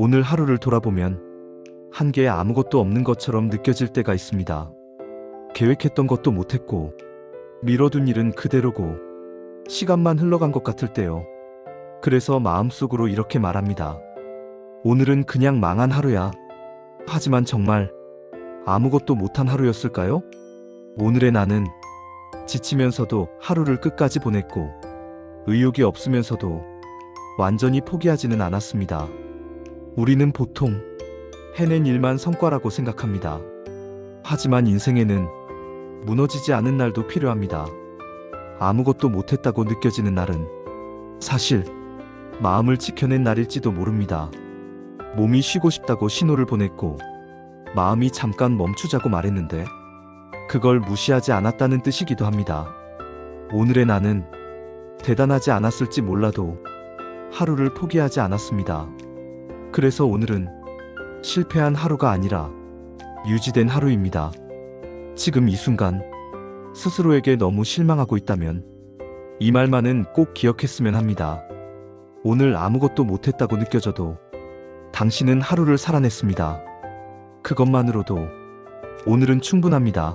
오늘 하루를 돌아보면 한계에 아무것도 없는 것처럼 느껴질 때가 있습니다. 계획했던 것도 못했고, 미뤄둔 일은 그대로고, 시간만 흘러간 것 같을 때요. 그래서 마음속으로 이렇게 말합니다. 오늘은 그냥 망한 하루야. 하지만 정말 아무것도 못한 하루였을까요? 오늘의 나는 지치면서도 하루를 끝까지 보냈고, 의욕이 없으면서도 완전히 포기하지는 않았습니다. 우리는 보통 해낸 일만 성과라고 생각합니다. 하지만 인생에는 무너지지 않은 날도 필요합니다. 아무것도 못했다고 느껴지는 날은 사실 마음을 지켜낸 날일지도 모릅니다. 몸이 쉬고 싶다고 신호를 보냈고 마음이 잠깐 멈추자고 말했는데 그걸 무시하지 않았다는 뜻이기도 합니다. 오늘의 나는 대단하지 않았을지 몰라도 하루를 포기하지 않았습니다. 그래서 오늘은 실패한 하루가 아니라 유지된 하루입니다. 지금 이 순간 스스로에게 너무 실망하고 있다면 이 말만은 꼭 기억했으면 합니다. 오늘 아무것도 못했다고 느껴져도 당신은 하루를 살아냈습니다. 그것만으로도 오늘은 충분합니다.